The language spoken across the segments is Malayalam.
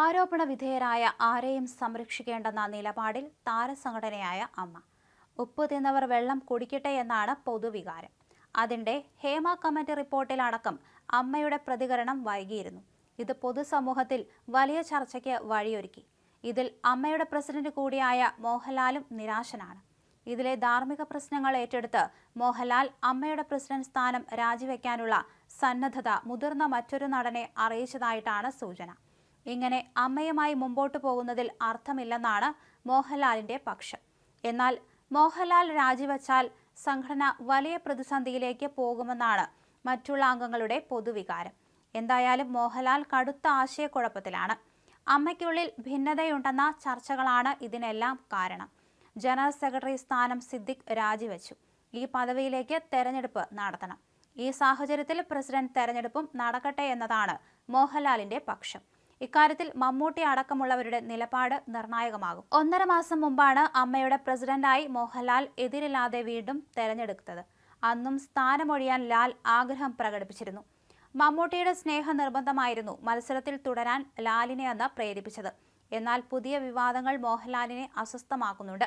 ആരോപണ വിധേയരായ ആരെയും സംരക്ഷിക്കേണ്ടെന്ന നിലപാടിൽ താരസംഘടനയായ അമ്മ. ഉപ്പ് തിന്നവർ വെള്ളം കുടിക്കട്ടെ എന്നാണ് പൊതുവികാരം. അതിന്റെ ഹേമ കമ്മിറ്റി റിപ്പോർട്ടിലടക്കം അമ്മയുടെ പ്രതികരണം വൈകിയിരുന്നു. ഇത് പൊതുസമൂഹത്തിൽ വലിയ ചർച്ചയ്ക്ക് വഴിയൊരുക്കി. ഇതിൽ അമ്മയുടെ പ്രസിഡന്റ് കൂടിയായ മോഹൻലാലും നിരാശനാണ്. ഇതിലെ ധാർമ്മിക പ്രശ്നങ്ങൾ ഏറ്റെടുത്ത് മോഹൻലാൽ അമ്മയുടെ പ്രസിഡന്റ് സ്ഥാനം രാജിവെക്കാനുള്ള സന്നദ്ധത മുതിർന്ന മറ്റൊരു നടനെ അറിയിച്ചതായിട്ടാണ് സൂചന. ഇങ്ങനെ അമ്മയുമായി മുമ്പോട്ട് പോകുന്നതിൽ അർത്ഥമില്ലെന്നാണ് മോഹൻലാലിന്റെ പക്ഷം. എന്നാൽ മോഹൻലാൽ രാജിവച്ചാൽ സംഘടന വലിയ പ്രതിസന്ധിയിലേക്ക് പോകുമെന്നാണ് മറ്റുള്ള അംഗങ്ങളുടെ പൊതുവികാരം. എന്തായാലും മോഹൻലാൽ കടുത്ത ആശയക്കുഴപ്പത്തിലാണ്. അമ്മയ്ക്കുള്ളിൽ ഭിന്നതയുണ്ടെന്ന ചർച്ചകളാണ് ഇതിനെല്ലാം കാരണം. ജനറൽ സെക്രട്ടറി സ്ഥാനം സിദ്ദിഖ് രാജിവെച്ചു. ഈ പദവിയിലേക്ക് തെരഞ്ഞെടുപ്പ് നടത്തണം. ഈ സാഹചര്യത്തിൽ പ്രസിഡന്റ് തെരഞ്ഞെടുപ്പും നടക്കട്ടെ എന്നതാണ് മോഹൻലാലിന്റെ പക്ഷം. ഇക്കാര്യത്തിൽ മമ്മൂട്ടി അടക്കമുള്ളവരുടെ നിലപാട് നിർണായകമാകും. ഒന്നര മാസം മുമ്പാണ് അമ്മയുടെ പ്രസിഡന്റായി മോഹൻലാൽ എതിരില്ലാതെ വീണ്ടും തെരഞ്ഞെടുത്തത്. അന്നും സ്ഥാനമൊഴിയാൻ ലാൽ ആഗ്രഹം പ്രകടിപ്പിച്ചിരുന്നു. മമ്മൂട്ടിയുടെ സ്നേഹ നിർബന്ധമായിരുന്നു മത്സരത്തിൽ തുടരാൻ ലാലിനെ അന്ന് പ്രേരിപ്പിച്ചത്. എന്നാൽ പുതിയ വിവാദങ്ങൾ മോഹൻലാലിനെ അസ്വസ്ഥമാക്കുന്നുണ്ട്.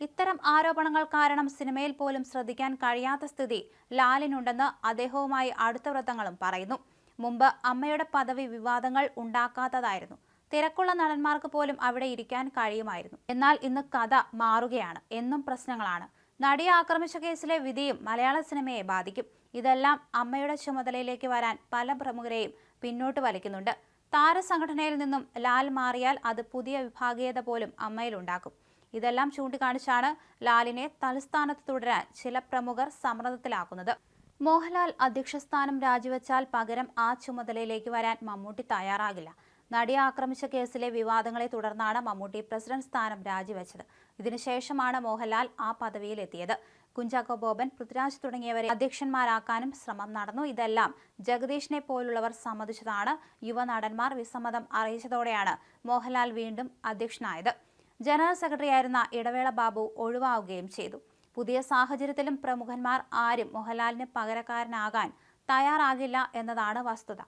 ഇത്തരം ആരോപണങ്ങൾ കാരണം സിനിമയിൽ പോലും ശ്രദ്ധിക്കാൻ കഴിയാത്ത സ്ഥിതി ലാലിനുണ്ടെന്ന് അദ്ദേഹവുമായി അടുത്ത വൃത്തങ്ങളും പറയുന്നു. മുമ്പ് അമ്മയുടെ പദവി വിവാദങ്ങൾ ഉണ്ടാക്കാത്തതായിരുന്നു. തിരക്കുള്ള നടന്മാർക്ക് പോലും അവിടെ ഇരിക്കാൻ കഴിയുമായിരുന്നു. എന്നാൽ ഇന്ന് കഥ മാറുകയാണ്. എന്നും പ്രശ്നങ്ങളാണ്. നടിയെ ആക്രമിച്ച കേസിലെ വിധിയും മലയാള സിനിമയെ ബാധിക്കും. ഇതെല്ലാം അമ്മയുടെ ചുമതലയിലേക്ക് വരാൻ പല പ്രമുഖരെയും പിന്നോട്ട് വലിക്കുന്നുണ്ട്. താരസംഘടനയിൽ നിന്നും ലാൽ മാറിയാൽ അത് പുതിയ വിഭാഗീയത പോലും അമ്മയിലുണ്ടാക്കും ഇതെല്ലാം ചൂണ്ടിക്കാണിച്ചാണ് ലാലിനെ തലസ്ഥാനത്ത് തുടരാൻ ചില പ്രമുഖർ സമ്മർദ്ദത്തിലാക്കുന്നത്. മോഹൻലാൽ അധ്യക്ഷസ്ഥാനം രാജിവെച്ചാൽ പകരം ആ ചുമതലയിലേക്ക് വരാൻ മമ്മൂട്ടി തയ്യാറാകില്ല. നടിയെ ആക്രമിച്ച കേസിലെ വിവാദങ്ങളെ തുടർന്നാണ് മമ്മൂട്ടി പ്രസിഡന്റ് സ്ഥാനം രാജിവെച്ചത്. ഇതിനുശേഷമാണ് മോഹൻലാൽ ആ പദവിയിലെത്തിയത്. കുഞ്ചാക്കോ ബോബൻ പൃഥ്വിരാജ് തുടങ്ങിയവരെ അധ്യക്ഷന്മാരാക്കാനും ശ്രമം നടന്നു. ഇതെല്ലാം ജഗദീഷിനെ പോലുള്ളവർ സമ്മതിച്ചതാണ്. യുവനടന്മാർ വിസമ്മതം അറിയിച്ചതോടെയാണ് മോഹൻലാൽ വീണ്ടും അധ്യക്ഷനായത്. ജനറൽ സെക്രട്ടറിയായിരുന്ന ഇടവേള ബാബു ഒഴിവാവുകയും ചെയ്തു. പുതിയ സാഹചര്യത്തിലും പ്രമുഖന്മാർ ആരും മോഹൻലാലിന് പകരക്കാരനാകാൻ തയ്യാറാകില്ല എന്നതാണ് വസ്തുത.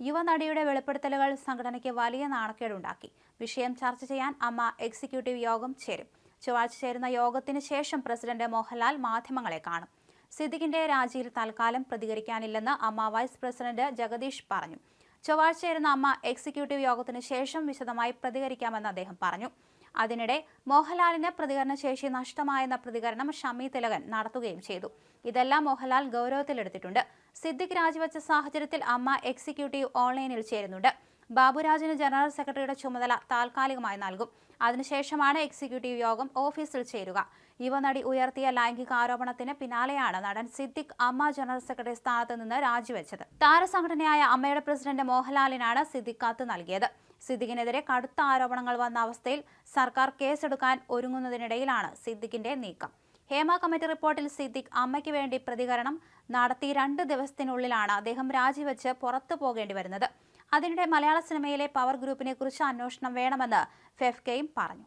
യുവനടിയുടെ വെളിപ്പെടുത്തലുകൾ സംഘടനയ്ക്ക് വലിയ നാണക്കേടുണ്ടാക്കി. വിഷയം ചർച്ച ചെയ്യാൻ അമ്മ എക്സിക്യൂട്ടീവ് യോഗം ചേരും. ചൊവ്വാഴ്ച ചേരുന്ന യോഗത്തിന് ശേഷം പ്രസിഡന്റ് മോഹൻലാൽ മാധ്യമങ്ങളെ കാണും. സിദ്ദിഖിന്റെ രാജിയിൽ തൽക്കാലം പ്രതികരിക്കാനില്ലെന്ന് അമ്മ വൈസ് പ്രസിഡന്റ് ജഗദീഷ് പറഞ്ഞു. ചൊവ്വാഴ്ച ചേരുന്ന അമ്മ എക്സിക്യൂട്ടീവ് യോഗത്തിന് ശേഷം വിശദമായി പ്രതികരിക്കാമെന്ന് അദ്ദേഹം പറഞ്ഞു. അതിനിടെ മോഹൻലാലിന് പ്രതികരണശേഷി നഷ്ടമായെന്ന പ്രതികരണം ഷമി തിലകൻ നടത്തുകയും ചെയ്തു. ഇതെല്ലാം മോഹൻലാൽ ഗൗരവത്തിലെടുത്തിട്ടുണ്ട്. സിദ്ദിഖ് രാജിവെച്ച സാഹചര്യത്തിൽ അമ്മ എക്സിക്യൂട്ടീവ് ഓൺലൈനിൽ ചേരുന്നുണ്ട്. ബാബുരാജിന് ജനറൽ സെക്രട്ടറിയുടെ ചുമതല താൽക്കാലികമായി നൽകും. അതിനുശേഷമാണ് എക്സിക്യൂട്ടീവ് യോഗം ഓഫീസിൽ ചേരുക. യുവനടി ഉയർത്തിയ ലൈംഗിക ആരോപണത്തിന് പിന്നാലെയാണ് നടൻ സിദ്ദിഖ് അമ്മ ജനറൽ സെക്രട്ടറി സ്ഥാനത്ത് നിന്ന് രാജിവെച്ചത്. താരസംഘടനയായ അമ്മയുടെ പ്രസിഡന്റ് മോഹൻലാലിനാണ് സിദ്ദിഖ് കത്ത് നൽകിയത്. സിദ്ദിഖിനെതിരെ കടുത്ത ആരോപണങ്ങൾ വന്ന അവസ്ഥയിൽ സർക്കാർ കേസെടുക്കാൻ ഒരുങ്ങുന്നതിനിടയിലാണ് സിദ്ദിഖിന്റെ നീക്കം. ഹേമ കമ്മിറ്റി റിപ്പോർട്ടിൽ സിദ്ദിഖ് അമ്മയ്ക്ക് വേണ്ടി പ്രതികരണം നടത്തി രണ്ട് ദിവസത്തിനുള്ളിലാണ് അദ്ദേഹം രാജിവെച്ച് പുറത്തു പോകേണ്ടി വരുന്നത്. അതിനിടെ മലയാള സിനിമയിലെ പവർ ഗ്രൂപ്പിനെ കുറിച്ച് അന്വേഷണം വേണമെന്ന് ഫെഫ്കയും പറഞ്ഞു.